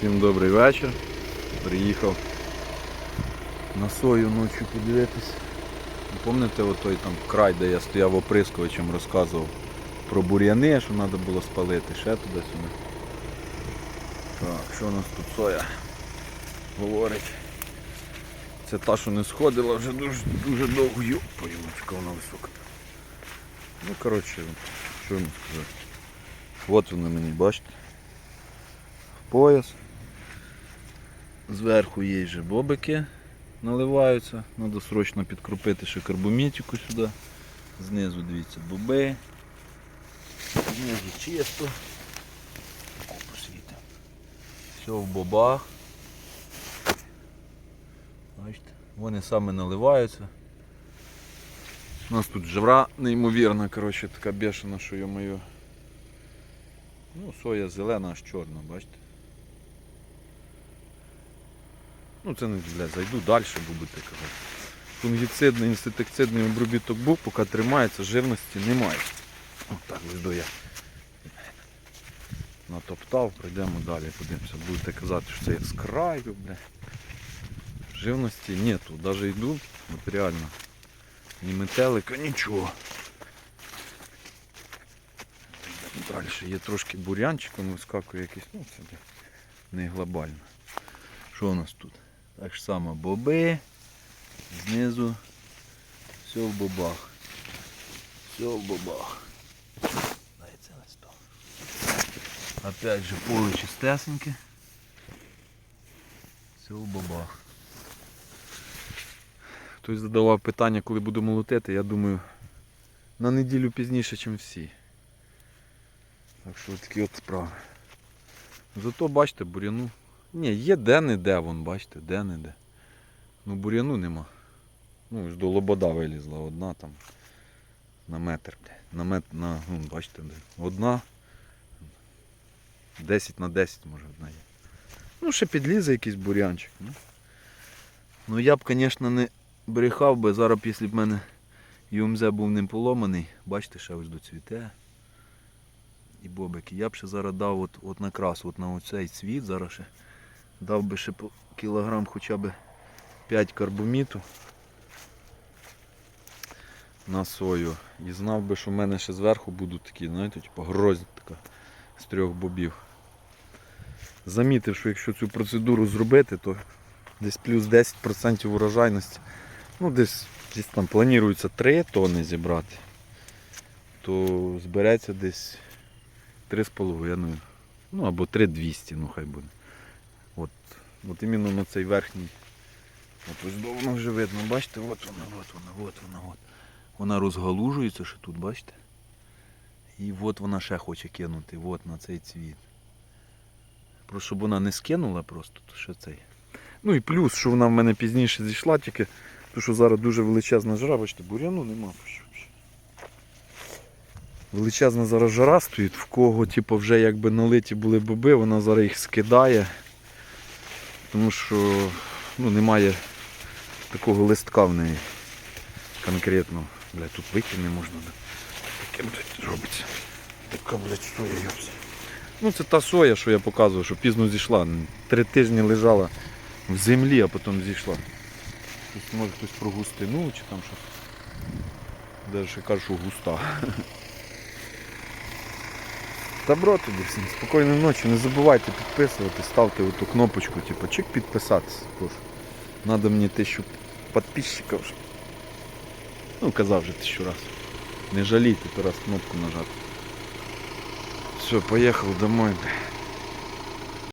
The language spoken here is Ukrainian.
Всім добрий вечір. Приїхав на сою ночі подивитись. Пам'ятаєте той там край, де я стояв оприскувачем, розказував про бур'яни, що треба було спалити, ще туди-сюди. Так, що у нас тут соя говорить? Це та, що не сходила вже дуже, дуже довго. Йопою, яка вона висока. Ну коротше, що йому сказати. От вони мені, бачите? Пояс. Зверху є вже бобики наливаються. Треба срочно підкрупити ще карбомітику сюди. Знизу дивіться боби. Знизу чисто. Купу. Все в бобах. Бачите, вони саме наливаються. У нас тут жара неймовірна, коротше, така бешена, що я мою. Ну, соя зелена, аж чорна, бачите. Ну це не блядь, зайду далі, буду казати. Фунгіцидний, інсектицидний обробіток був, поки тримається, живності немає. От так вийду я. Натоптав, пройдемо далі, подивимося. Будете казати, що це я з краю, бля. Живності нету, навіть йду, от реально. Ні метелика, нічого. Далі є трошки бурянчик, він вискакує якийсь, ну це не глобально. Що у нас тут? Так ж само боби, знизу все в бобах. Все в бобах. Дай це листок. Опять же поле чистесеньке. Все в бобах. Хтось задавав питання, коли буду молотити, я думаю, на неділю пізніше, ніж всі. Так що такі от справи. Зато бачите, буряну. Ні, є де-не-де, вон, бачите, де-не-де. Ну буряну нема. Ну, ось до лобода вилізла одна там. На метр. На метр, на, ну, бачите. Одна. 10 на 10 може одна є. Ну, ще підлізе якийсь бурянчик. Ну, ну я б, звісно, не брехав би, зараз, якщо б в мене ЮМЗ був не поломаний, бачите, ще ось доцвіте. І бобики. Я б ще зараз дав от, от на крас, от на оцей цвіт, зараз ще дав би ще по кілограм хоча б 5 карбоміту на сою. І знав би, що в мене ще зверху будуть такі, знаєте, типу грозь така з трьох бобів. Замітив, що якщо цю процедуру зробити, то десь плюс 10% урожайності. Ну, десь, десь там планується 3 тонни зібрати, то збереться десь 3,5, ну або 3,200, ну хай буде. От, от іменно на цей верхній. От ось до воно вже видно, бачите, от вона, от вона, от вона, от. Вона розгалужується ще тут, бачите? І от вона ще хоче кинути, от на цей цвіт. Просто щоб вона не скинула просто, то ще цей. Ну і плюс, що вона в мене пізніше зійшла, тільки тому що зараз дуже величезна жара, бачите, буряну нема. Величезна зараз жара стоїть, в кого типу, вже якби налиті були боби, вона зараз їх скидає. Тому що ну, немає такого листка в неї конкретно. Бля, тут вийти не можна. Таке, блядь, робиться. Така, блядь, соя, йопс. Ну це та соя, що я показував, що пізно зійшла. Три тижні лежала в землі, а потім зійшла. Тут може хтось про густину чи там щось. Ще кажуть, що густа. Добро тоді всім, спокійної ночі, не забувайте підписувати, ставте оту кнопочку, типу, чик підписатися. Надо мені тисячу підписчиків. Ну, казав вже тисячу раз. Не жалійте, раз кнопку нажати. Все, поїхав домой.